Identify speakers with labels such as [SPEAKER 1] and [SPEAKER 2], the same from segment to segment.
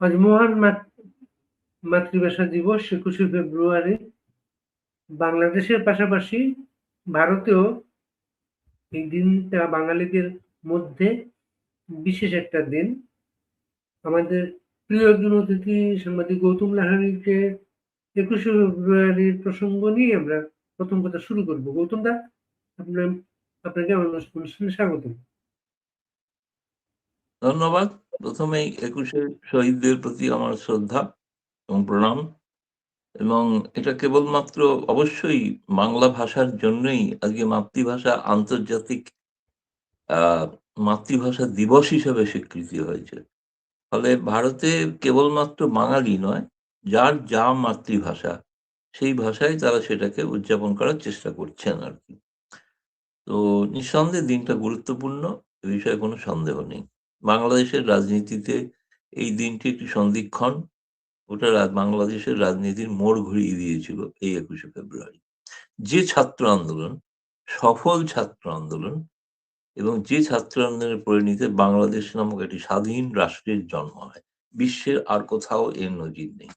[SPEAKER 1] আজ মহান মাতৃভাষা দিবস একুশে ফেব্রুয়ারি। বাংলাদেশের পাশাপাশি ভারতেও এই দিনটা বাঙালিদের মধ্যে বিশেষ একটা দিন। আমাদের প্রিয় একজন অতিথি সাংবাদিক গৌতম লাহারিকে একুশে ফেব্রুয়ারির প্রসঙ্গ নিয়ে আমরা প্রথম কথা শুরু করব। গৌতম দা, আপনার, আপনাকে অনুষ্ঠানে স্বাগত
[SPEAKER 2] ধন্যবাদ। প্রথমেই একুশে শহীদদের প্রতি আমার শ্রদ্ধা এবং প্রণাম। এবং এটা কেবলমাত্র অবশ্যই বাংলা ভাষার জন্যই, আজকে মাতৃভাষা আন্তর্জাতিক মাতৃভাষা দিবস হিসেবে স্বীকৃতি হয়েছে। ফলে ভারতে কেবলমাত্র বাঙালি নয়, যার যা মাতৃভাষা, সেই ভাষায় তারা সেটাকে উদযাপন করার চেষ্টা করছেন আর কি। তো নিঃসন্দেহে দিনটা গুরুত্বপূর্ণ, এ বিষয়ে কোনো সন্দেহ নেই। বাংলাদেশের রাজনীতিতে এই দিনটি একটি সন্ধিক্ষণ। ওটা বাংলাদেশের রাজনীতির মোড় ঘুরিয়ে দিয়েছিল এই একুশে ফেব্রুয়ারি। যে ছাত্র আন্দোলন, সফল ছাত্র আন্দোলন এবং যে ছাত্র আন্দোলনের পরিণতিতে বাংলাদেশ নামক একটি স্বাধীন রাষ্ট্রের জন্ম হয়, বিশ্বের আর কোথাও এর নজির নেই।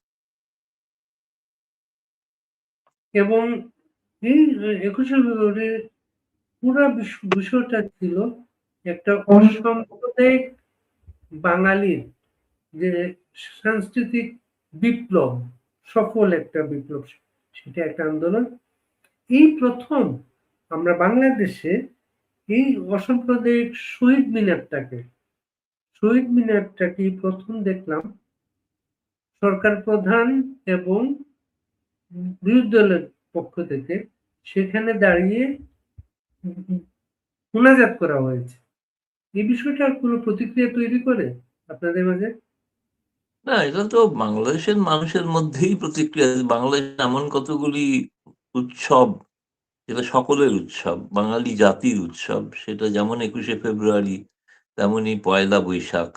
[SPEAKER 1] এবং এই একুশে ফেব্রুয়ারি পুরো বিষয়টা ছিল একটা অসাম্প্রদায়িক বাঙালির যে সাংস্কৃতিক বিপ্লব সফল একটা বিপ্লব সেটা একটা আন্দোলন এই প্রথম আমরা বাংলাদেশে এই অসাম্প্রদায়িক শহীদ মিনারটাকে শহীদ মিনারটাকে প্রথম দেখলাম সরকার প্রধান এবং বিরোধী দলের পক্ষ থেকে সেখানে দাঁড়িয়ে মোনাজাত করা হয়েছে এই বিষয়টা কোনো প্রতিক্রিয়া তৈরি করে আপনাদের মাঝে?
[SPEAKER 2] না, এটা তো বাংলাদেশের মানুষের মধ্যেই প্রতিক্রিয়া। বাংলাদেশ এমন কতগুলি উৎসব, যেটা সকলের উৎসব, বাঙালি জাতির উৎসব, সেটা যেমন একুশে ফেব্রুয়ারি, তেমনই পয়লা বৈশাখ।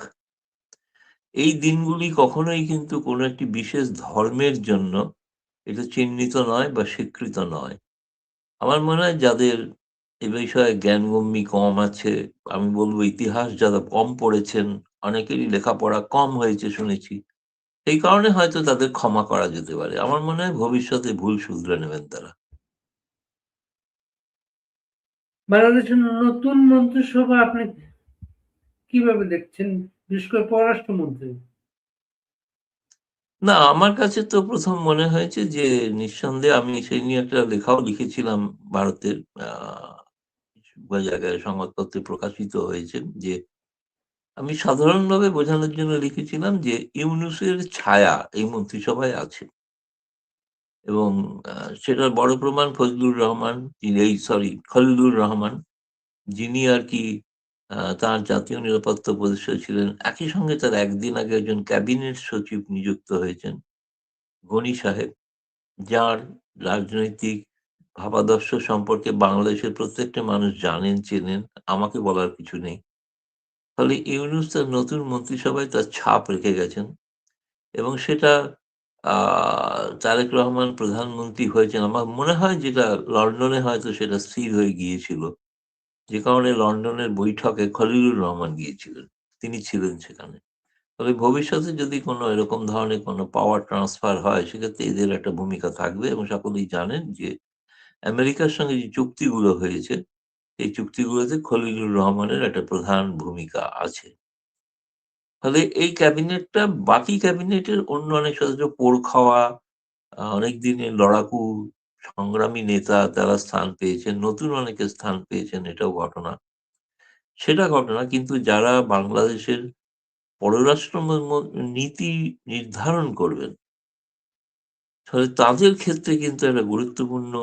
[SPEAKER 2] এই দিনগুলি কখনোই কিন্তু কোনো একটি বিশেষ ধর্মের জন্য এটা চিহ্নিত নয় বা স্বীকৃত নয়। আমার মনে হয় যাদের এ বিষয়ে জ্ঞানগম্যি কম আছে। আমি বলব ইতিহাস যারা কম পড়েছেন অনেকেরই লেখাপড়া কম হয়েছে শুনেছি। এই কারণে হয়তো তাদের ক্ষমা করা যেতে পারে। আমার মনে হয় ভবিষ্যতে ভুল শুধরে নেবেন তারা।
[SPEAKER 1] বাংলাদেশের নতুন মন্ত্রিসভা আপনি কীভাবে দেখছেন? বিশেষ করে পররাষ্ট্রমন্ত্রী।
[SPEAKER 2] না আমার কাছে তো প্রথম মনে হয়েছে যে নিঃসন্দেহে আমি সেই নিয়ে একটা লেখাও লিখেছিলাম ভারতের জায়গায় সংবাদপত্রে প্রকাশিত হয়েছে যে আমি সাধারণভাবে বোঝানোর জন্য লিখেছিলাম যে ইউনুসের ছায়া এই মন্ত্রিসভায় আছে। এবং সেটার বড় প্রমাণ ফজলুর রহমান এই, সরি, খলিলুর রহমান, যিনি আর কি তার জাতীয় নিরাপত্তা উপদেষ্টা ছিলেন। একই সঙ্গে তার একদিন আগে একজন ক্যাবিনেট সচিব নিযুক্ত হয়েছেন, গনি সাহেব, যার রাজনৈতিক ভাবাদর্শ সম্পর্কে বাংলাদেশের প্রত্যেকটা মানুষ জানেন, চেনেন, আমাকে বলার কিছু নেই। ফলে ইউনুস তার নতুন মন্ত্রিসভায় তার ছাপ রেখে গেছেন এবং সেটা তারেক রহমান প্রধানমন্ত্রী হয়েছেন। আমার মনে হয় যেটা লন্ডনে হয়তো সেটা স্থির হয়ে গিয়েছিল। যে কারণে লন্ডনের বৈঠকে খলিলুর রহমান গিয়েছিলেন, তিনি ছিলেন সেখানে। তবে ভবিষ্যতে যদি কোনো এরকম ধরনের কোনো পাওয়ার ট্রান্সফার হয়, সেক্ষেত্রে এদের একটা ভূমিকা থাকবে এবং সকলেই জানেন যে আমেরিকার সঙ্গে যে চুক্তিগুলো হয়েছে, এই চুক্তিগুলোতে খলিলুর রহমানের একটা প্রধান ভূমিকা আছে। ফলে এই ক্যাবিনেটটা বাকি ক্যাবিনেটের অন্য অনেক সদস্য পোড় খাওয়া অনেক দিনের লড়াকু সংগ্রামী নেতা তারা স্থান পেয়েছেন, নতুন অনেকে স্থান পেয়েছেন, এটাও ঘটনা। সেটা ঘটনা কিন্তু যারা বাংলাদেশের পররাষ্ট্র নীতি নির্ধারণ করবেন তাদের ক্ষেত্রে কিন্তু একটা গুরুত্বপূর্ণ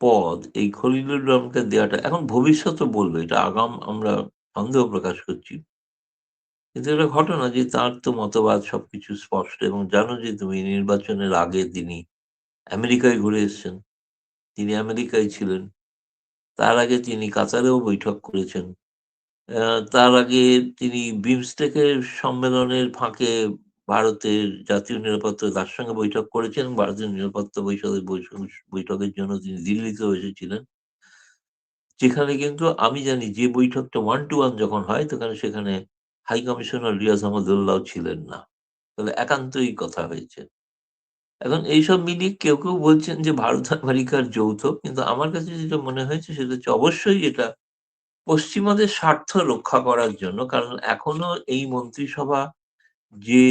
[SPEAKER 2] পদ, এই খলিলুর রহমানকে দেওয়াটা এখন ভবিষ্যতে বলবে, এটা আগাম আমরা সন্দেহ প্রকাশ করছি। কিন্তু এটা ঘটনা যে তার তো মতবাদ সবকিছু স্পষ্ট এবং জানো যে তুমি নির্বাচনের আগে তিনি আমেরিকায় ঘুরে এসছেন। তিনি আমেরিকায় ছিলেন। তার আগে তিনি কাতারেও বৈঠক করেছেন। তার আগে তিনি বিমস্টেকের সম্মেলনের ফাঁকে ভারতের জাতীয় নিরাপত্তা তার সঙ্গে বৈঠক করেছেন ভারতীয় নিরাপত্তা পরিষদের বৈঠকের জন্য তিনি দিল্লিতেও এসেছিলেন যেখানে কিন্তু আমি জানি যে বৈঠকটা ওয়ান টু ওয়ান যখন হয় তখন সেখানে হাই কমিশনার রিয়াজ আহমদুল্লাহ ছিলেন না তাহলে একান্তই কথা হয়েছে। এখন এইসব মিলিয়ে কেউ, কেউ বলছেন যে ভারত আমেরিকার যৌথ। কিন্তু আমার কাছে যেটা মনে হয়েছে সেটা হচ্ছে অবশ্যই এটা পশ্চিমাদের স্বার্থ রক্ষা করার জন্য। কারণ এখনও এই মন্ত্রিসভা যে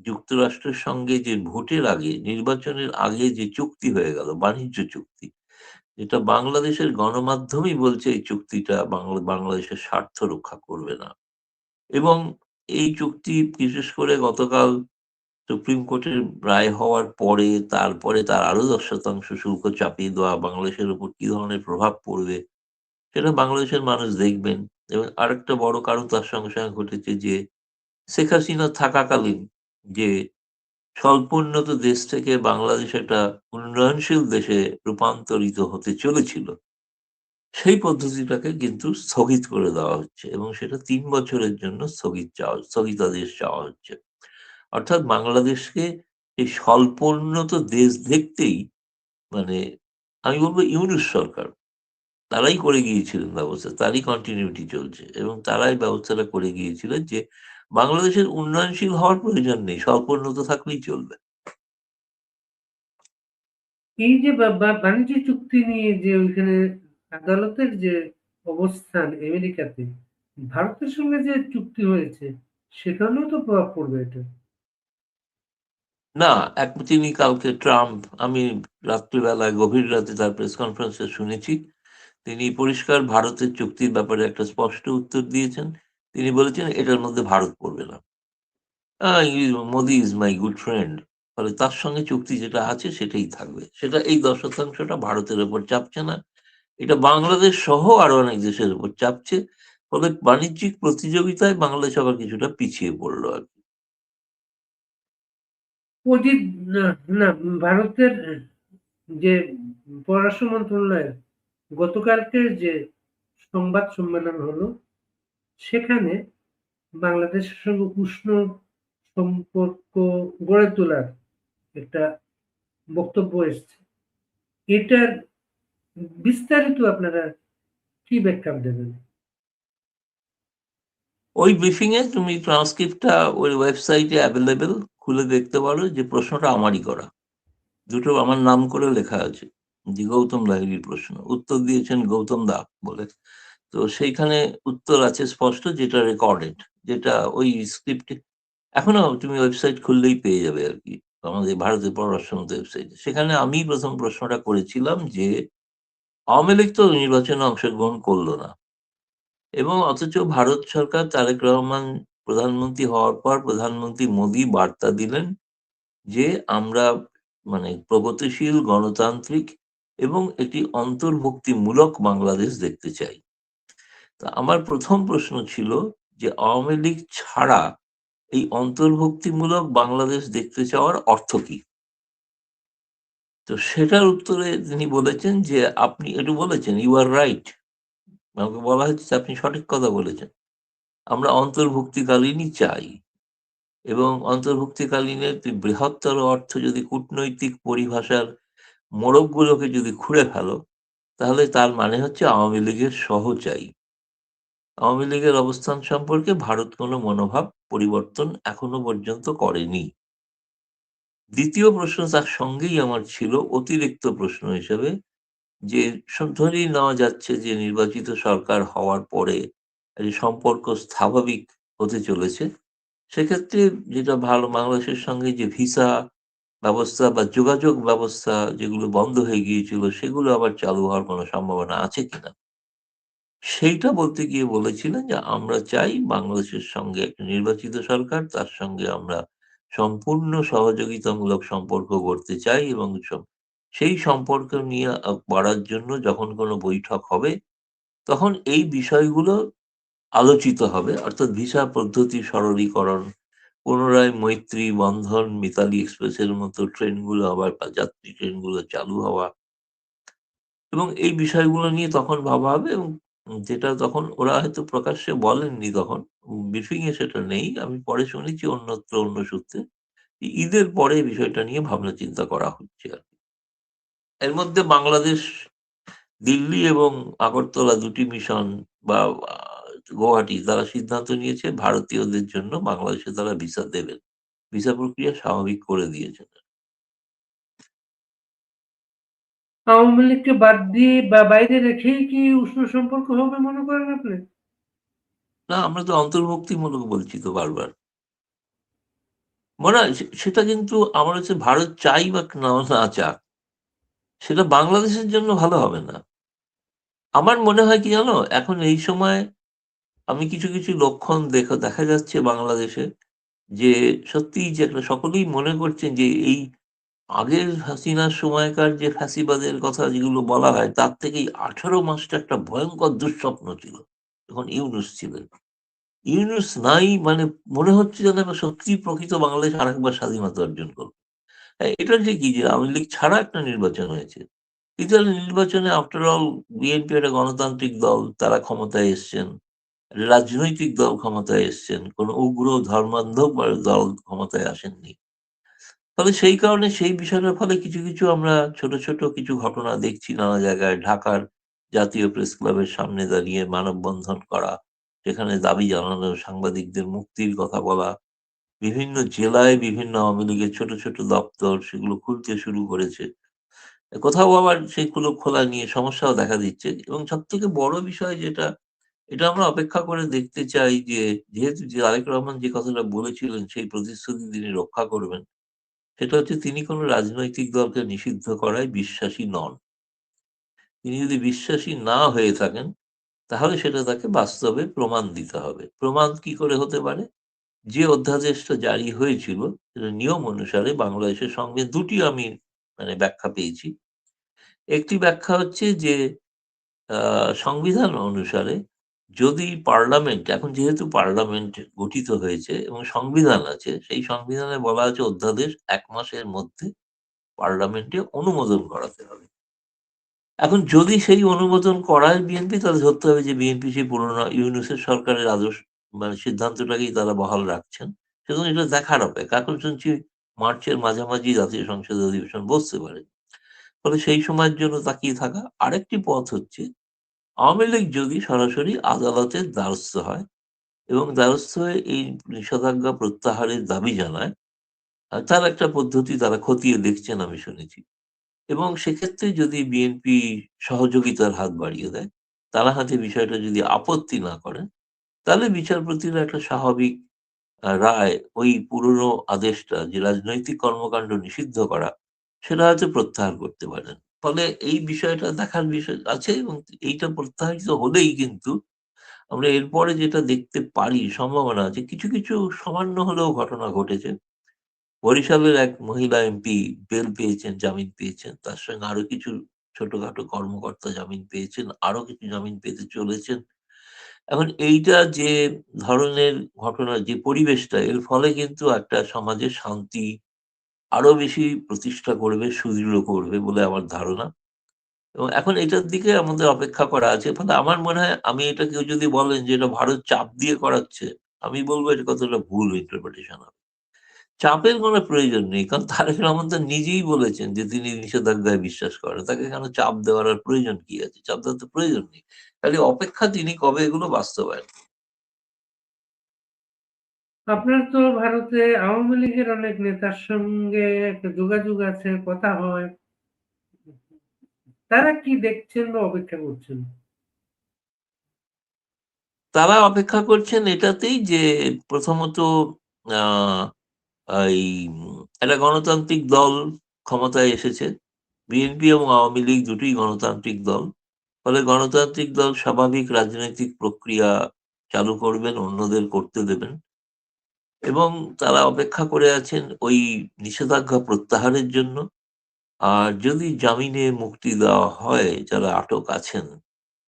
[SPEAKER 2] যুক্তরাষ্ট্রের সঙ্গে যে ভোটের আগে, নির্বাচনের আগে যে চুক্তি হয়ে গেল, বাণিজ্য চুক্তি। যেটা বাংলাদেশের গণমাধ্যমই বলছে এই চুক্তিটা বাংলাদেশের স্বার্থ রক্ষা করবে না। এবং এই চুক্তি বিশেষ করে গতকাল সুপ্রিম কোর্টের রায় হওয়ার পরে, তারপরে তার আরও ১০% শুল্ক চাপিয়ে দেওয়া বাংলাদেশের উপর কি ধরনের প্রভাব পড়বে, সেটা বাংলাদেশের মানুষ দেখবেন। এবং আরেকটা বড় কারণ তার সঙ্গে, সঙ্গে ঘটেছে যে শেখ হাসিনা থাকাকালীন যে স্বল্পোন্নত দেশ থেকে বাংলাদেশ একটা উন্নয়নশীল দেশে রূপান্তরিত হতে চলেছিল। সেই পদ্ধতিটাকে কিন্তু স্থগিত করে দেওয়া হচ্ছে এবং সেটা তিন বছরের জন্য স্থগিত চাওয়া, স্থগিতাদেশ চাওয়া হচ্ছে। অর্থাৎ বাংলাদেশকে এই স্বল্পোন্নত দেশ দেখতেই মানে আমি বলব ইউনূস সরকার। তারাই করে গিয়েছিলেন ব্যবস্থা। তারই কন্টিনিউটি চলছে এবং তারাই ব্যবস্থাটা করে গিয়েছিলেন যে বাংলাদেশের উন্নয়নশীল হওয়ার প্রয়োজন নেই। স্বল্পোন্নত থাকলেই চলবে।
[SPEAKER 1] এই যে বাণিজ্য চুক্তি নিয়ে যে ওইখানে আদালতের যে অবস্থান আমেরিকাতে, ভারতের সঙ্গে যে চুক্তি হয়েছে সেখানেও তো প্রভাব পড়বে এটা।
[SPEAKER 2] না, এক তিনি কালকে ট্রাম্প আমি রাত্রিবেলায় গভীর রাতে তার প্রেস কনফারেন্সে শুনেছি। তিনি পরিষ্কার ভারতের চুক্তির ব্যাপারে একটা স্পষ্ট উত্তর দিয়েছেন। তিনি বলেছেন এটার মধ্যে ভারত পড়বে না। Modi is my good friend. ফলে তার সঙ্গে চুক্তি যেটা আছে সেটাই থাকবে। সেটা এই দশ শতাংশটা ভারতের উপর চাপছে না। এটা বাংলাদেশ সহ আরও অনেক দেশের উপর চাপছে। ফলে বাণিজ্যিক প্রতিযোগিতায় বাংলাদেশ আবার কিছুটা পিছিয়ে পড়ল আরকি।
[SPEAKER 1] অজিত না, না ভারতের যে পররাষ্ট্র মন্ত্রণালয়ের গতকালকের যে সংবাদ সম্মেলন হলো, সেখানে বাংলাদেশের সঙ্গে উষ্ণ সম্পর্ক গড়ে তোলার একটা বক্তব্য এসছে। এটার বিস্তারিত আপনারা কি ব্যাখ্যা দেবেন?
[SPEAKER 2] ওই ব্রিফিং এ তুমি ট্রান্সক্রিপ্টটা ওই ওয়েবসাইটে অ্যাভেলেবেল খুলে দেখতে পারো যে প্রশ্নটা আমারই করা। দুটো আমার নাম করে লেখা আছে। যে গৌতম লাহিড়ীর প্রশ্ন। উত্তর দিয়েছেন গৌতম দা বলে। তো সেইখানে উত্তর আছে স্পষ্ট যেটা রেকর্ডেড। যেটা ওই স্ক্রিপ্টে এখনও তুমি ওয়েবসাইট খুললেই পেয়ে যাবে আর কি আমাদের ভারতের পররাষ্ট্র ওয়েবসাইটে। সেখানে আমিই প্রথম প্রশ্নটা করেছিলাম যে, আওয়ামী লীগ তো নির্বাচনে অংশগ্রহণ করল না। এবং অথচ ভারত সরকার তারেক রহমান প্রধানমন্ত্রী হওয়ার পর প্রধানমন্ত্রী মোদি বার্তা দিলেন যে, আমরা মানে প্রগতিশীল গণতান্ত্রিক এবং একটি অন্তর্ভুক্তিমূলক বাংলাদেশ দেখতে চাই। আমার প্রথম প্রশ্ন ছিল যে আওয়ামী লীগ ছাড়া এই অন্তর্ভুক্তিমূলক বাংলাদেশ দেখতে চাওয়ার অর্থ কি? তো সেটার উত্তরে তিনি বলেছেন যে, আপনি একটু বলেছেন, "ইউ আর রাইট" আমাকে বলা হচ্ছে "আপনি সঠিক কথা বলেছেন। আমরা অন্তর্ভুক্তিকালীনই চাই। এবং অন্তর্ভুক্তিকালীনের বৃহত্তর অর্থ যদি কূটনৈতিক পরিভাষার মোড়কগুলোকে যদি খুঁড়ে ফেলো, তাহলে তার মানে হচ্ছে আওয়ামী লীগের সহ চাই। আওয়ামী লীগের অবস্থান সম্পর্কে ভারত কোনো মনোভাব পরিবর্তন এখনও পর্যন্ত করেনি। দ্বিতীয় প্রশ্ন তার সঙ্গেই আমার ছিল অতিরিক্ত প্রশ্ন হিসেবে যে, ধরেই নেওয়া যাচ্ছে যে নির্বাচিত সরকার হওয়ার পরে সম্পর্ক স্বাভাবিক হতে চলেছে। সেক্ষেত্রে যেটা ভালো বাংলাদেশের সঙ্গে যে ভিসা ব্যবস্থা বা যোগাযোগ ব্যবস্থা যেগুলো বন্ধ হয়ে গিয়েছিল সেগুলো আবার চালু হওয়ার কোনো সম্ভাবনা আছে কিনা? সেইটা বলতে গিয়ে বলেছিলেন যে, "আমরা চাই বাংলাদেশের সঙ্গে একটা নির্বাচিত সরকার, তার সঙ্গে আমরা সম্পূর্ণ সহযোগিতামূলক সম্পর্ক গড়তে চাই এবং সেই সম্পর্ক নিয়ে বাড়ার জন্য যখন কোনো বৈঠক হবে, তখন এই বিষয়গুলো আলোচিত হবে। অর্থাৎ ভিসা পদ্ধতি সরলীকরণ, পুনরায় মৈত্রী, বন্ধন, মিতালি এক্সপ্রেসের মতো ট্রেনগুলো আবার যাত্রী ট্রেনগুলো চালু হওয়া" এবং এই বিষয়গুলো নিয়ে তখন ভাবা হবে এবং যেটা তখন ওরা হয়তো প্রকাশ্যে বলেননি তখন। ব্রিফিং এ সেটা নেই। আমি পরে শুনেছি অন্যত্র অন্য সূত্রে। ঈদের পরে বিষয়টা নিয়ে ভাবনা চিন্তা করা হচ্ছে আরকি। এর মধ্যে বাংলাদেশ, দিল্লি এবং আগরতলা দুটি মিশন বা গুয়াহাটি তারা সিদ্ধান্ত নিয়েছে ভারতীয়দের জন্য বাংলাদেশে তারা ভিসা দেবেন। ভিসা প্রক্রিয়া স্বাভাবিক করে দিয়েছেন।
[SPEAKER 1] আওয়ামী লীগকে বাদ দিয়ে বা বাইরে রেখেই কি উষ্ণ সম্পর্ক হবে মনে করেন আপনি?
[SPEAKER 2] না, আমরা তো অন্তর্ভুক্তিমূলক বলছি তো বারবার। মনে সেটা কিন্তু আমার হচ্ছে ভারত চাই বা না না চাক, সেটা বাংলাদেশের জন্য ভালো হবে না। আমার মনে হয় কি জানো? এখন এই সময় আমি কিছু, কিছু লক্ষণ দেখা দেখা যাচ্ছে বাংলাদেশে যে সত্যিই যে একটা সকলেই মনে করছেন যে এই আগের হাসিনার সময়কার যে ফ্যাসিবাদের কথা যেগুলো বলা হয় তার থেকেই ১৮ মাসটা একটা ভয়ঙ্কর দুঃস্বপ্ন ছিল। যখন ইউনূস ছিলেন। ইউনুস নাই মানে মনে হচ্ছে যেন আমরা সত্যিই প্রকৃত বাংলাদেশ আরেকবার স্বাধীনতা অর্জন করব। হ্যাঁ, এটা কি যে আওয়ামী লীগ ছাড়া একটা নির্বাচন হয়েছে। কিন্তু নির্বাচনে আফটার অল বিএনপি একটা গণতান্ত্রিক দল, তারা ক্ষমতায় এসছেন। রাজনৈতিক দল ক্ষমতায় এসছেন। কোন উগ্র ধর্মান্ধব দল ক্ষমতায় আসেননি। ফলে সেই কারণে সেই বিষয়টার ফলে কিছু, কিছু আমরা ছোট, ছোট কিছু ঘটনা দেখছি নানা জায়গায়। ঢাকার জাতীয় প্রেস ক্লাবের সামনে দাঁড়িয়ে মানববন্ধন করা, সেখানে দাবি জানানো, সাংবাদিকদের মুক্তির কথা বলা, বিভিন্ন জেলায় বিভিন্ন আওয়ামী লীগের ছোট, ছোট দপ্তর সেগুলো খুলতে শুরু করেছে। কোথাও আবার সেগুলো খোলা নিয়ে সমস্যাও দেখা দিচ্ছে এবং সব থেকে বড় বিষয় যেটা, এটা আমরা অপেক্ষা করে দেখতে চাই যে যেহেতু যে তারেক রহমান যে কথাটা বলেছিলেন সেই প্রতিশ্রুতি তিনি রক্ষা করবেন। সেটা হচ্ছে তিনি কোন রাজনৈতিক দলকে নিষিদ্ধ করায় বিশ্বাসী নন। তিনি যদি বিশ্বাসী না হয়ে থাকেন, তাহলে সেটা তাকে বাস্তবে প্রমাণ দিতে হবে। প্রমাণ কি করে হতে পারে? যে অধ্যাদেশটা জারি হয়েছিল সেটা নিয়ম অনুসারে বাংলাদেশের সঙ্গে দুটি আমি মানে ব্যাখ্যা পেয়েছি। একটি ব্যাখ্যা হচ্ছে যে সংবিধান অনুসারে যদি পার্লামেন্ট এখন যেহেতু পার্লামেন্ট গঠিত হয়েছে এবং সংবিধান আছে, সেই সংবিধানে বলা আছে অধ্যাদেশ এক মাসের মধ্যে পার্লামেন্টে অনুমোদন করাতে হবে। এখন যদি সেই অনুমোদন করায় বিএনপি তাহলে ধরতে হবে যে বিএনপি সেই পুরনো ইউনূসের সরকারের আদর্শ মানে সিদ্ধান্তটাকেই তারা বহাল রাখছেন। সুতরাং এটা দেখার অপেক্ষা। এখন শুনছি মার্চের মাঝামাঝি জাতীয় সংসদের অধিবেশন বসতে পারে। ফলে সেই সময়ের জন্য তাকিয়ে থাকা। আরেকটি পথ হচ্ছে আওয়ামী লীগ যদি সরাসরি আদালতের দ্বারস্থ হয় এবং দ্বারস্থ হয়ে এই নিষেধাজ্ঞা প্রত্যাহারের দাবি জানায়, তার একটা পদ্ধতি তারা খতিয়ে দেখছেন আমি শুনেছি। এবং সেক্ষেত্রে যদি বিএনপি সহযোগিতার হাত বাড়িয়ে দেয়, তারা হাতে বিষয়টা যদি আপত্তি না করেন, তাহলে বিচারপতিরা একটা স্বাভাবিক রায় ওই পুরনো আদেশটা যে রাজনৈতিক কর্মকাণ্ড নিষিদ্ধ করা, সেটা হয়তো প্রত্যাহার করতে পারেন। ফলে এই বিষয়টা দেখার বিষয় আছে এবং এইটা প্রত্যাহারিত হলেই কিন্তু আমরা এরপরে যেটা দেখতে পারি সম্ভাবনা আছে কিছু, কিছু সামান্য হলেও ঘটনা ঘটেছে। বরিশালের এক মহিলা এমপি বেল পেয়েছেন, জামিন পেয়েছেন। তার সঙ্গে আরও কিছু ছোটখাটো কর্মকর্তা জামিন পেয়েছেন। আরও কিছু জামিন পেতে চলেছেন। এখন এইটা যে ধরনের ঘটনা যে পরিবেশটা এর ফলে কিন্তু একটা সমাজে শান্তি আরও বেশি প্রতিষ্ঠা করবে, সুদৃঢ় করবে বলে আমার ধারণা। এবং এখন এটার দিকে আমাদের অপেক্ষা করা আছে। ফলে আমার মনে হয় আমি এটা কেউ যদি বলেন যে এটা ভারত চাপ দিয়ে করাচ্ছে, আমি বলব এটা কতটা ভুল ইন্টারপ্রিটেশন হবে। চাপের কোনো প্রয়োজন নেই। কারণ তারেক রহমান তো নিজেই বলেছেন যে তিনি নিষেধাজ্ঞায় বিশ্বাস করেন। তাকে কেন চাপ দেওয়ার আর প্রয়োজন কি আছে? চাপ দেওয়ার তো প্রয়োজন নেই। খালি অপেক্ষা তিনি কবে এগুলো বাস্তবায়ন
[SPEAKER 1] আপনার তো ভারতে আওয়ামী লীগের অনেক নেতার সঙ্গে একটা যোগাযোগ আছে, কথা হয়। তারা কি দেখছেন বা অপেক্ষা করছেন?
[SPEAKER 2] তারা অপেক্ষা করছেন এটাতেই যে প্রথমত এই একটা গণতান্ত্রিক দল ক্ষমতায় এসেছে। বিএনপি এবং আওয়ামী লীগ দুটোই গণতান্ত্রিক দল। ফলে গণতান্ত্রিক দল স্বাভাবিক রাজনৈতিক প্রক্রিয়া চালু করবেন, অন্যদের করতে দেবেন। এবং তারা অপেক্ষা করে আছেন ওই নিষেধাজ্ঞা প্রত্যাহারের জন্য। আর যদি জামিনে মুক্তি দেওয়া হয় যারা আটক আছেন,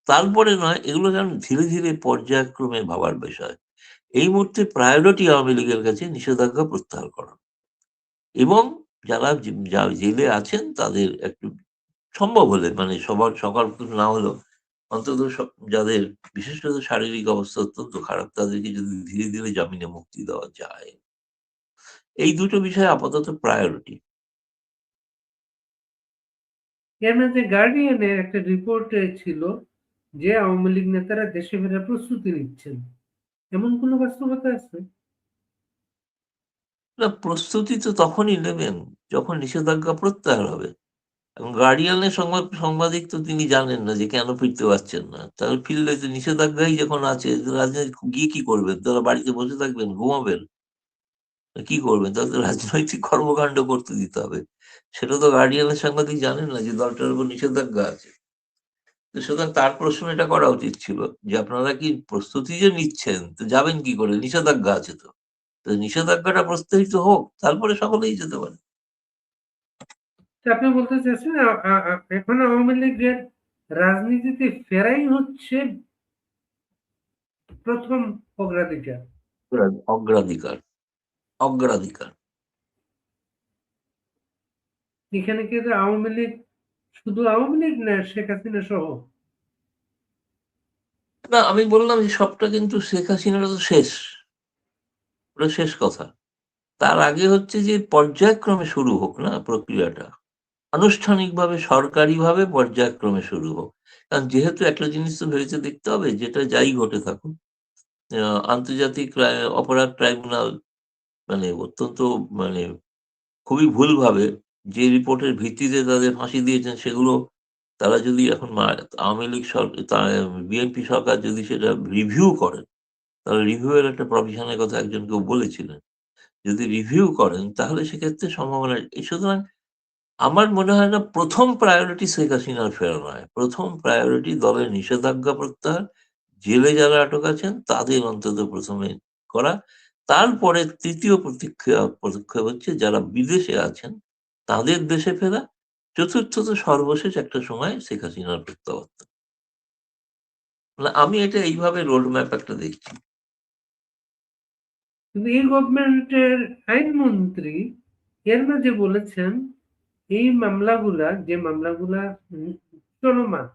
[SPEAKER 2] তারপরে নয় এগুলো যেন ধীরে, ধীরে পর্যায়ক্রমে ভাবার বিষয়। এই মুহূর্তে প্রায়োরিটি আওয়ামী লীগের কাছে নিষেধাজ্ঞা প্রত্যাহার করা। এবং যারা জেলে আছেন তাদের একটু সম্ভব হলে মানে সবার সকাল না হলেও অন্তত যাদের বিশেষত শারীরিক অবস্থা অত্যন্ত খারাপ তাদেরকে যদি ধীরে, ধীরে জামিনে মুক্তি দেওয়া যায়। এই দুটো বিষয় আপাতত প্রায়োরিটি।
[SPEAKER 1] মধ্যে গার্ডিয়ানের একটা রিপোর্টে ছিল যে আওয়ামী লীগ নেতারা দেশে ফেরার প্রস্তুতি নিচ্ছেন। এমন কোনো বাস্তবতা আছে?
[SPEAKER 2] না প্রস্তুতি তো তখনই নেবেন যখন নিষেধাজ্ঞা প্রত্যাহার হবে। এবং গার্ডিয়ানের সংবাদ সাংবাদিক তো তিনি জানেন না যে কেন ফিরতে পারছেন না। তাহলে ফিরলে তো নিষেধাজ্ঞাই যখন আছে রাজনীতি গিয়ে কি করবেন? তারা বাড়িতে বসে থাকবেন, ঘুমাবেন? কি করবেন? তাহলে তো রাজনৈতিক কর্মকাণ্ড করতে দিতে হবে। সেটা তো গার্ডিয়ানের সাংবাদিক জানেন না যে দলটার উপর নিষেধাজ্ঞা আছে। তো সুতরাং তার প্রশ্ন এটা করা উচিত ছিল যে আপনারা কি প্রস্তুতি যে নিচ্ছেন তো যাবেন কি করে? নিষেধাজ্ঞা আছে তো। তো নিষেধাজ্ঞাটা প্রস্তাবিত হোক তারপরে সকলেই যেতে পারে।
[SPEAKER 1] আপনি বলতে চাইছেন আ আ আ এখন আওয়ামী লীগের রাজনীতিতে ফেরাই হচ্ছে প্রথম অগ্রাধিকার।
[SPEAKER 2] অগ্রাধিকার, অগ্রাধিকার।
[SPEAKER 1] এখানে কিন্তু আওয়ামী লীগ শুধু আওয়ামী লীগ না শেখ হাসিনা সহ।
[SPEAKER 2] না আমি বললাম যে সবটা কিন্তু শেখ হাসিনার তো শেষ। ওটা শেষ কথা। তার আগে হচ্ছে যে পর্যায়ক্রমে শুরু হোক না প্রক্রিয়াটা। আনুষ্ঠানিকভাবে সরকারিভাবে পর্যায়ক্রমে শুরু হোক। কারণ যেহেতু একটা জিনিস তো ভেবেছে দেখতে হবে যেটা যাই ঘটে থাকুক। আন্তর্জাতিক অপরাধ ট্রাইব্যুনাল মানে অত্যন্ত মানে খুবই ভুলভাবে যে রিপোর্টের ভিত্তিতে তাদের ফাঁসি দিয়েছেন সেগুলো তারা যদি এখন আওয়ামী লীগ সরকার বিএনপি সরকার যদি সেটা রিভিউ করেন, তাহলে রিভিউ এর একটা প্রভিশন এর কথা একজন কেউ বলেছিলেন। যদি রিভিউ করেন তাহলে সেক্ষেত্রে সম্ভাবনা এই সুতরাং আমার মনে হয় না প্রথম প্রায়োরিটি শেখ হাসিনার ফেরা নয়। প্রথম প্রায়োরিটি দলের নিষেধাজ্ঞা প্রত্যাহার, জেলে যারা আটক আছেন তাদের অন্তত প্রথমে করা। তারপরে তৃতীয় প্রতিক্রিয়া পদক্ষেপ হচ্ছে যারা বিদেশে আছেন তাদের দেশে ফেরা। চতুর্থত সর্বশেষ একটা সময় শেখ হাসিনার প্রত্যাবর্তন। মানে আমি এটা এইভাবে রোড ম্যাপ একটা দেখছি।
[SPEAKER 1] এই গভর্নমেন্টের আইনমন্ত্রী এর মাঝে বলেছেন এই মামলাগুলা যে মামলাগুলা চলমান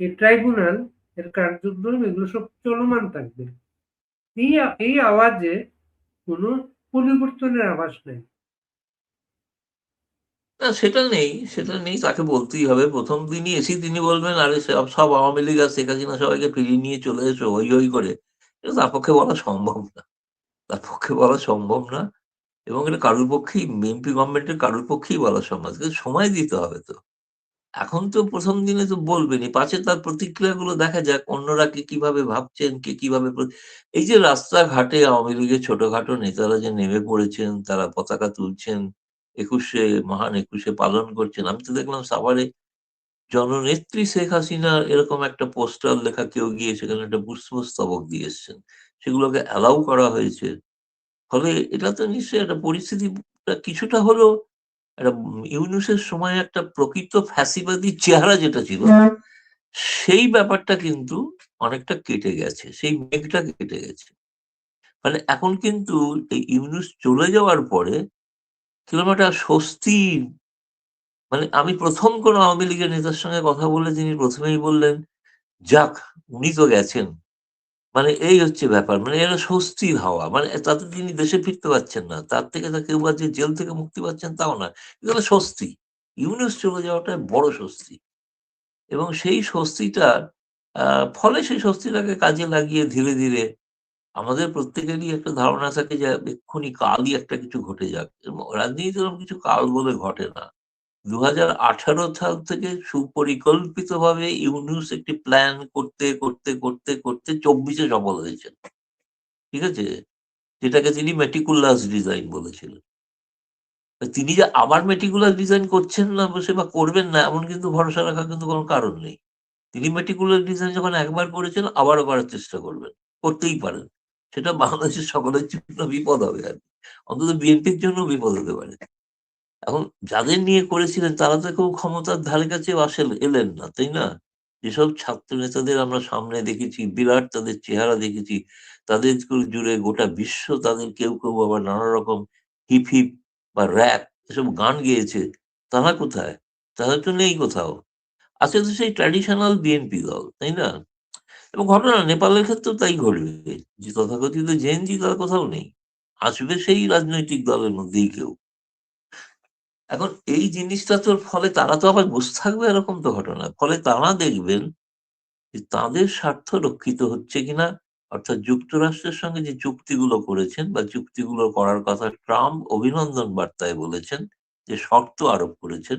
[SPEAKER 1] এই ট্রাইব্যুনাল এর কার্যক্রম এগুলো সব চলমান থাকবে। এই এই আওয়াজে কোনো পরিবর্তনের আভাস নেই
[SPEAKER 2] না সেটা নেই, সেটা নেই তাকে বলতেই হবে। প্রথম দিনই এসেই তিনি বলবেন আরে সব আওয়ামী লীগ আর শেখ হাসিনা সবাইকে ফিরিয়ে নিয়ে চলে এসো হৈ, হৈ করে। তার পক্ষে বলা সম্ভব না। তার পক্ষে বলা সম্ভব না এবং এটা কারোর পক্ষেই বিএনপি গভর্নমেন্টের কারোর পক্ষেই বলা সম্ভব কিন্তু সময় দিতে হবে তো। এখন তো প্রথম দিনে তো বলবেনই। পাছে তার প্রতিক্রিয়াগুলো দেখা যাক অন্যরা কে কীভাবে ভাবছেন, কে কীভাবে এই যে রাস্তাঘাটে আওয়ামী লীগের ছোটখাটো নেতারা যে নেমে পড়েছেন, তারা পতাকা তুলছেন, ২১শে মহান ২১শে পালন করছেন। আমি তো দেখলাম সাভারে জননেত্রী শেখ হাসিনা এরকম একটা পোস্টার লেখা কেউ গিয়ে সেখানে একটা পুষ্পস্তবক দিয়ে এসছেন। সেগুলোকে অ্যালাউ করা হয়েছে। ফলে এটা তো নিশ্চয়ই একটা পরিস্থিতি কিছুটা হলো একটা ইউনূসের সময় একটা প্রকৃত ফ্যাসিবাদী চেহারা যেটা ছিল, সেই ব্যাপারটা কিন্তু অনেকটা কেটে গেছে। সেই মেঘটা কেটে গেছে। মানে এখন কিন্তু এই ইউনুস চলে যাওয়ার পরে কীরকম একটা স্বস্তি মানে আমি প্রথম কোন আওয়ামী লীগের নেতার সঙ্গে কথা বলে তিনি প্রথমেই বললেন, "যাক উনি তো গেছেন।" মানে এই হচ্ছে ব্যাপার। মানে এরা স্বস্তির হাওয়া। মানে তাতে তিনি দেশে ফিরতে পারছেন না। তার থেকে তা কেউ যে জেল থেকে মুক্তি পাচ্ছেন তাও না। এগুলো স্বস্তি। ইউনূস চলে যাওয়াটা বড় স্বস্তি। এবং সেই স্বস্তিটার আ ফলে সেই স্বস্তিটাকে কাজে লাগিয়ে ধীরে, ধীরে আমাদের প্রত্যেকেরই একটা ধারণা থাকে যে এক্ষুনি কালই একটা কিছু ঘটে যাক। এবং রাজনীতিতে এরকম কিছু কাল বলে ঘটে না। ২০১৮ সাল থেকে সুপরিকল্পিতভাবে ইউনূস একটি প্ল্যান করতে, করতে, করতে, করতে ২৪ এ সফল হয়েছেন। ঠিক আছে? যেটাকে তিনি meticulous ডিজাইন বলেছিলেন। তিনি যে আবার meticulous ডিজাইন করছেন না বসে বা করবেন না এমন কিন্তু ভরসা রাখার কিন্তু কোনো কারণ নেই। তিনি meticulous ডিজাইন যখন একবার করেছেন আবারও করার চেষ্টা করবেন। করতেই পারেন। সেটা বাংলাদেশের সকলের জন্য বিপদ হবে আরকি। অন্তত বিএনপির জন্য বিপদ হতে পারে। এখন যাদের নিয়ে করেছিলেন তারা তো কেউ ক্ষমতার ধারে কাছেও আসেন এলেন না, তাই না? যেসব ছাত্র নেতাদের আমরা সামনে দেখেছি, বিরাট তাদের চেহারা দেখেছি, তাদের জুড়ে গোটা বিশ্ব তাদের কেউ, কেউ আবার নানা রকম হিপ, হিপ বা র‍্যাপ এসব গান গেয়েছে। তারা কোথায়? তারা তো নেই কোথাও। আছে তো সেই ট্র্যাডিশনাল বিএনপি দল, তাই না? এবং ঘটনা নেপালের ক্ষেত্রেও তাই ঘটবে। যে তথাকথিত জেএনজি তারা কোথাও নেই। আসবে সেই রাজনৈতিক দলের মধ্যেই কেউ। এখন এই জিনিসটা তোর ফলে তারা তো আবার বসে থাকবে এরকম তো ঘটনা। ফলে তারা দেখবেন যে তাদের স্বার্থ রক্ষিত হচ্ছে কিনা, অর্থাৎ যুক্তরাষ্ট্রের সঙ্গে যে চুক্তিগুলো করেছেন বা চুক্তিগুলো করার কথা ট্রাম্প অভিনন্দন বার্তায় বলেছেন, যে শর্ত আরোপ করেছেন,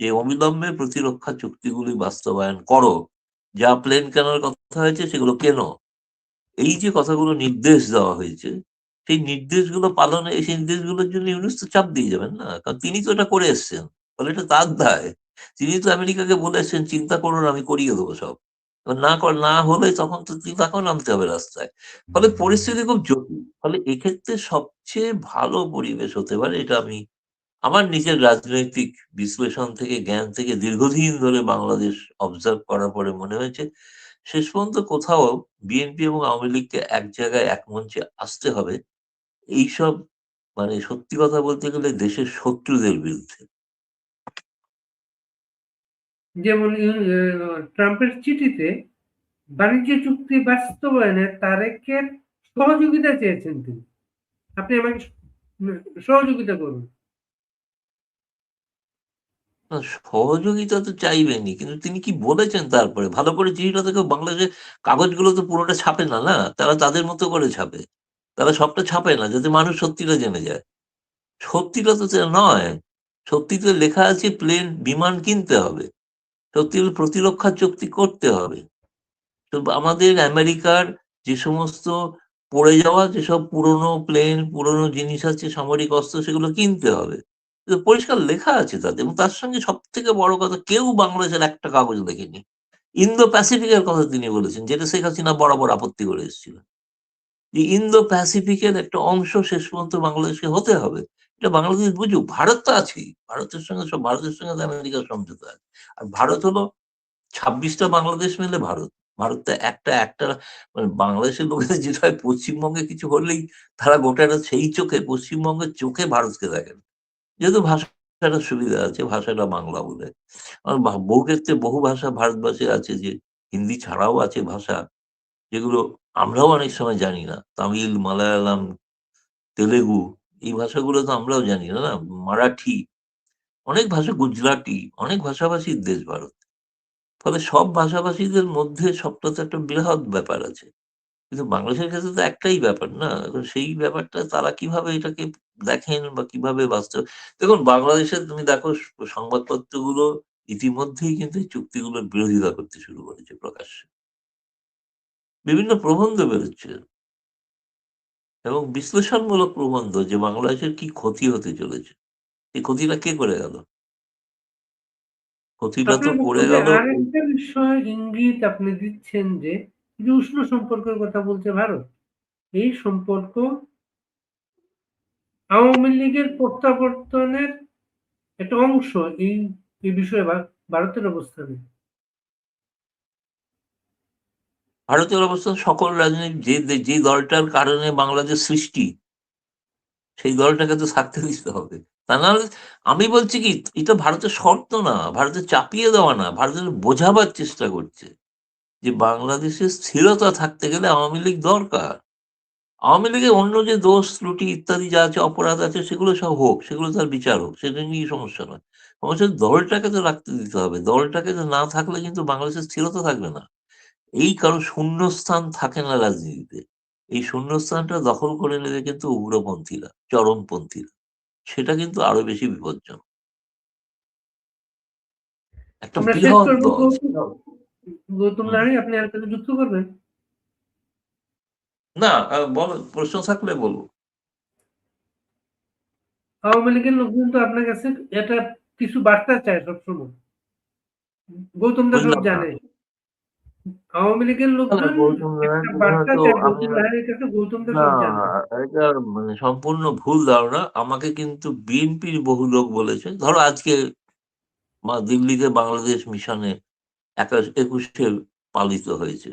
[SPEAKER 2] যে অবিলম্বে প্রতিরক্ষা চুক্তিগুলি বাস্তবায়ন করো যা প্লেন কেনার কথা হয়েছে সেগুলো কেন এই যে কথাগুলো নির্দেশ দেওয়া হয়েছে সেই নির্দেশগুলো পালনে সেই নির্দেশগুলোর জন্য ইউনুস তো চাপ দিয়ে যাবেন না। কারণ তিনি তো এটা করে এসছেন। ফলে এটা তার দায় তিনি তো আমেরিকাকে বলে এসছেন চিন্তা করুন আমি করিয়ে দেবো সব। না কর না হলে তখন তো তিনি তাকেও নামতে হবে রাস্তায়। ফলে পরিস্থিতি খুব জটিল। ফলে এক্ষেত্রে সবচেয়ে ভালো পরিবেশ হতে পারে এটা আমি আমার নিজের রাজনৈতিক বিশ্লেষণ থেকে জ্ঞান থেকে দীর্ঘদিন ধরে বাংলাদেশ অবজার্ভ করার পরে মনে হয়েছে শেষ পর্যন্ত কোথাও বিএনপি এবং আওয়ামী লীগকে এক জায়গায় এক মঞ্চে আসতে হবে। এইসব মানে সত্যি কথা বলতে গেলে দেশের শত্রুদের বিরুদ্ধে।
[SPEAKER 1] যেমন ট্রাম্পের চিঠিতে বাণিজ্য চুক্তি বাস্তবায়নে তারেকের সহযোগিতা চেয়েছেন তিনি। আপনি আমাকে সহযোগিতা করুন।
[SPEAKER 2] সহযোগিতা তো চাইবেনই কিন্তু তিনি কি বলেছেন তারপরে? ভালো করে চিঠিটা থেকে বাংলাদেশের কাগজগুলো তো পুরোটা ছাপে না না? তারা তাদের মতো করে ছাপে। তারা সবটা ছাপে না, যাতে মানুষ সত্যিটা জেনে যায়। সত্যিটা তো নয়, সত্যিতে লেখা আছে প্লেন বিমান কিনতে হবে। সত্যি প্রতিরক্ষা চুক্তি করতে হবে। তো আমাদের আমেরিকার যে সমস্ত পড়ে যাওয়া যেসব পুরনো প্লেন, পুরনো জিনিস আছে, সামরিক অস্ত্র, সেগুলো কিনতে হবে। পরিষ্কার লেখা আছে তাতে। এবং তার সঙ্গে সব থেকে বড় কথা, কেউ বাংলাদেশের একটা কাগজ লেখেনি। ইন্দো প্যাসিফিকের কথা তিনি বলেছেন, যেটা শেখ হাসিনা বরাবর আপত্তি করে এসেছিল। যে ইন্দো প্যাসিফিকের একটা অংশ শেষ পর্যন্ত বাংলাদেশকে হতে হবে। এটা বাংলাদেশ বুঝুক, ভারত তো আছেই। ভারতের সঙ্গে সব, ভারতের সঙ্গে তো আমেরিকার সমঝোতা আছে। আর ভারত হলো ছাব্বিশটা বাংলাদেশ মিলে ভারত। ভারত তো একটা একটা মানে বাংলাদেশের লোকেদের যেটা হয় পশ্চিমবঙ্গে কিছু হলেই তারা গোটাটা সেই চোখে, পশ্চিমবঙ্গের চোখে ভারতকে দেখেন। যেহেতু ভাষাটা সুবিধা আছে, ভাষাটা বাংলা বলে। বহু ক্ষেত্রে বহু ভাষা ভারতবর্ষে আছে যে, হিন্দি ছাড়াও আছে ভাষা। যেগুলো আমরাও অনেক সময় জানি না। তামিল, মালায়ালাম, তেলেগু, এই ভাষাগুলো তো আমরাও জানি না না? মারাঠি, অনেক ভাষা গুজরাটি, অনেক ভাষাভাষীর দেশ ভারত। ফলে সব ভাষাভাষীদের মধ্যে সবটা তো একটা বৃহৎ ব্যাপার আছে। কিন্তু বাংলাদেশের ক্ষেত্রে তো একটাই ব্যাপার, না? সেই ব্যাপারটা তারা কীভাবে এটাকে দেখেন বা কীভাবে বাস্তব দেখুন, বাংলাদেশে তুমি দেখো, সংবাদপত্রগুলো ইতিমধ্যেই কিন্তু চুক্তিগুলোর বিরোধিতা করতে শুরু করেছে প্রকাশ্যে। বিভিন্ন প্রবন্ধ বেরোচ্ছে। এবং বিশ্লেষণমূলক প্রবন্ধ যে বাংলাদেশের কি ক্ষতি হতে চলেছে এই ক্ষতিটা কে করে গেল? ক্ষতিটা তো করে গেল
[SPEAKER 1] আরেকটা বিষয় ইঙ্গিত আপনি দিচ্ছেন যে উষ্ণ সম্পর্কের কথা বলছে ভারত এই সম্পর্ক আওয়ামী লীগের প্রত্যাবর্তনের একটা অংশ এই বিষয়ে ভারতের অবস্থানে।
[SPEAKER 2] ভারতের অবস্থান সকল রাজনৈতিক যে যে দলটার কারণে বাংলাদেশ সৃষ্টি, সেই দলটাকে তো থাকতে দিতে হবে। তা নাহলে আমি বলছি কি, এটা ভারতের শর্ত না ভারতের চাপিয়ে দেওয়া না, ভারতের বোঝাবার চেষ্টা করছে যে বাংলাদেশের স্থিরতা থাকতে গেলে আওয়ামী লীগ দরকার। আওয়ামী লীগের অন্য যে দোষ, ত্রুটি ইত্যাদি যা আছে, অপরাধ আছে, সেগুলো সব হোক, সেগুলো তার বিচার হোক, সেটা নিয়ে সমস্যা নয়। সমস্যা দলটাকে তো রাখতে দিতে হবে, দলটাকে তো না থাকলে কিন্তু বাংলাদেশের স্থিরতা থাকবে না। এই কারও শূন্যস্থান থাকে না রাজনীতিতে। এই শূন্যস্থানটা দখল করে নেবে কিন্তু উগ্রপন্থীরা চরমপন্থীরা। সেটা কিন্তু আরও বেশি বিপজ্জনক। একটা
[SPEAKER 1] গৌতম- নারী আপনি আর যুক্ত করবেন?
[SPEAKER 2] না বলো প্রশ্ন থাকলে বলব
[SPEAKER 1] আওয়ামী লীগের লোকজন তো আপনার কাছে এটা কিছু বার্তা চায় সবসময়। গৌতম দা সব
[SPEAKER 2] বুঝলাম না।
[SPEAKER 1] জানে। আওয়ামী লীগের লোকজন
[SPEAKER 2] এটা মানে সম্পূর্ণ ভুল ধারণা। আমাকে কিন্তু বিএনপির বহু লোক বলেছে। ধরো আজকে দিল্লিতে বাংলাদেশ মিশনে একাশ একুশে পালিত হয়েছে।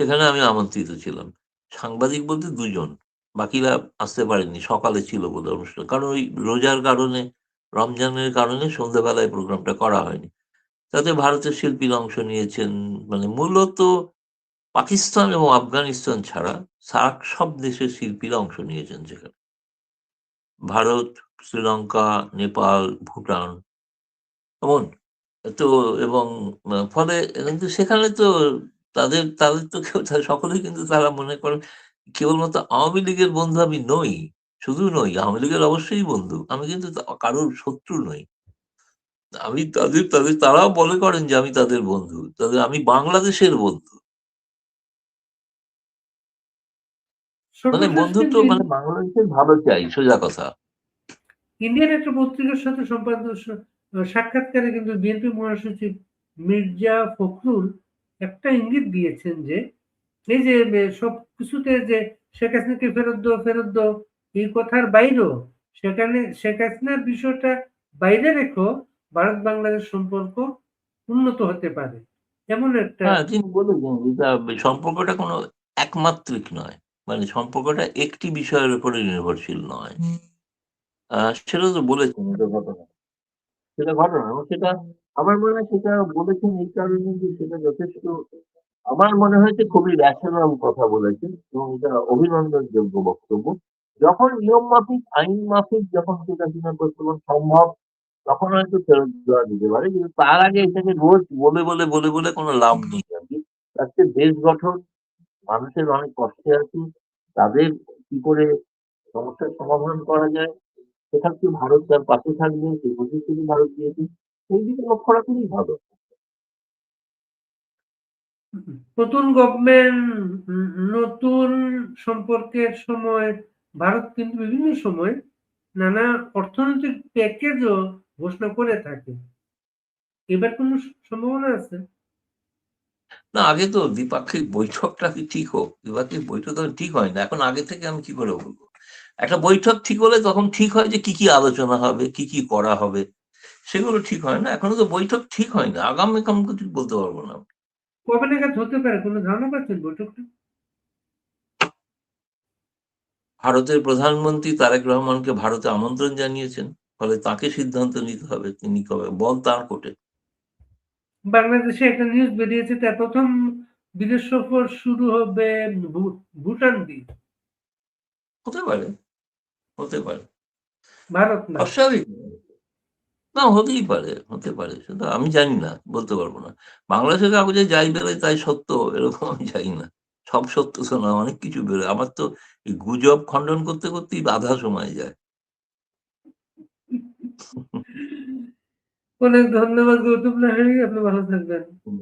[SPEAKER 2] সেখানে আমি আমন্ত্রিত ছিলাম। সাংবাদিক বলতে দুজন। বাকিরা আসতে পারেনি সকালে ছিল বলে অনুষ্ঠান। কারণ ওই রোজার কারণে রমজানের কারণে সন্ধ্যেবেলায় প্রোগ্রামটা করা হয়নি। তাতে ভারতের শিল্পীরা অংশ নিয়েছেন মানে মূলত পাকিস্তান এবং আফগানিস্তান ছাড়া সার্ক সব দেশের শিল্পীরা অংশ নিয়েছেন সেখানে ভারত শ্রীলঙ্কা নেপাল ভুটান এমন তো এবং ফলে কিন্তু সেখানে তো তাদের তাদের তো কেউ তা সকলেই কিন্তু তারা মনে করেন কেবলমাত্র আওয়ামী লীগের বন্ধু আমি নই। শুধু নই, আওয়ামী লীগের অবশ্যই বন্ধু। আমি কিন্তু কারোর শত্রু নই। আমি তাদের তাদের তারাও মনে করেন যে আমি তাদের বন্ধু। তাদের আমি বাংলাদেশের বন্ধু। মানে বন্ধুত্ব মানে বাংলাদেশের ভালো চাই সোজা কথা।
[SPEAKER 1] ইন্ডিয়ান একটা পত্রিকার সাথে সম্পাদক সাক্ষাৎকারে কিন্তু বিএনপি মহাসচিব মির্জা ফখরুল একটা ইঙ্গিত দিয়েছেন যে এই যে সব কিছুতে যে শেখ হাসিনাকে ফেরত দাও ফেরত দাও এই কথার বাইরেও সেখানে শেখ হাসিনার বিষয়টা বাইরে রেখো ভারত বাংলাদেশ সম্পর্ক উন্নত হতে পারে এমন একটা
[SPEAKER 2] হ্যাঁ, তিনি বলেছেন এটা সম্পর্কটা কোনো একমাত্রিক নয়। মানে সম্পর্কটা একটি বিষয়ের উপরে নির্ভরশীল নয়। সেটা তো বলেছেন এটা ঘটনা। সেটা ঘটনা এবং সেটা আমার মনে হয় সেটা বলেছেন এই কারণে যে সেটা যথেষ্ট আমার মনে হয়েছে খুবই রেশনাল কথা বলেছেন এবং এটা অভিনন্দনযোগ্য বক্তব্য। যখন নিয়ম মাফিক, আইন মাফিক যখন সেটা কিনা প্রচলন সম্ভব তখন হয়তো ফেরত দেওয়া যেতে পারে। কিন্তু তার আগে এটাকে রোজ বলে, বলে, বলে, বলে কোনো লাভ নেই আরকি। তার চেয়ে দেশ গঠন, মানুষের অনেক কষ্টে আছে, তাদের কি করে সমস্যার সমাধান করা যায়, সেক্ষেত্রে ভারত তার পাশে থাকবে, সেই প্রতিশ্রুতি ভারত দিয়েছে। সেই দিকে লক্ষ্য রাখাই ভালো।
[SPEAKER 1] নতুন গভর্নমেন্ট নতুন সম্পর্কের সময় ভারত কিন্তু বিভিন্ন সময় নানা অর্থনৈতিক প্যাকেজও ঘোষণা করে থাকে এবার কোনো সম্ভাবনা আছে
[SPEAKER 2] না আগে তো দ্বিপাক্ষিক বৈঠকটা কি ঠিক হোক। দ্বিপাক্ষিক বৈঠক ঠিক হয় না। এখন আগে থেকে আমি কি করে বলব একটা বৈঠক ঠিক হলে তখন ঠিক হয় যে কি, কি আলোচনা হবে, কি, কি করা হবে। সেগুলো ঠিক হয় না। এখনও তো বৈঠক ঠিক হয়নি। আগাম-একাম কিছু বলতে পারব না।
[SPEAKER 1] কবে নাগাদ হতে পারে কোনো ধারণা পাচ্ছেন বৈঠকটা
[SPEAKER 2] ভারতের প্রধানমন্ত্রী তারেক রহমানকে ভারতে আমন্ত্রণ জানিয়েছেন। ফলে তাকে সিদ্ধান্ত নিতে হবে। তিনি কবে বল তার কোটে
[SPEAKER 1] বাংলাদেশে একটা নিউজ বেরিয়েছে তার প্রথম বিদেশ সফর শুরু হবে ভুটান দিয়ে
[SPEAKER 2] হতে পারে, হতে পারে।
[SPEAKER 1] ভারত না
[SPEAKER 2] অস্বাভাবিক না হতেই পারে, হতে পারে। সেটা আমি জানি না, বলতে পারব না। বাংলাদেশের কাগজে যাই বেরোয় তাই সত্য এরকম আমি জানি না। সব সত্য তো না, অনেক কিছু বেরোয়। আমার তো গুজব খণ্ডন করতে, করতেই বাধা সময় যায়।
[SPEAKER 1] অনেক ধন্যবাদ গৌতম লাহিড়ী আপনি ভালো থাকবেন
[SPEAKER 2] হুম।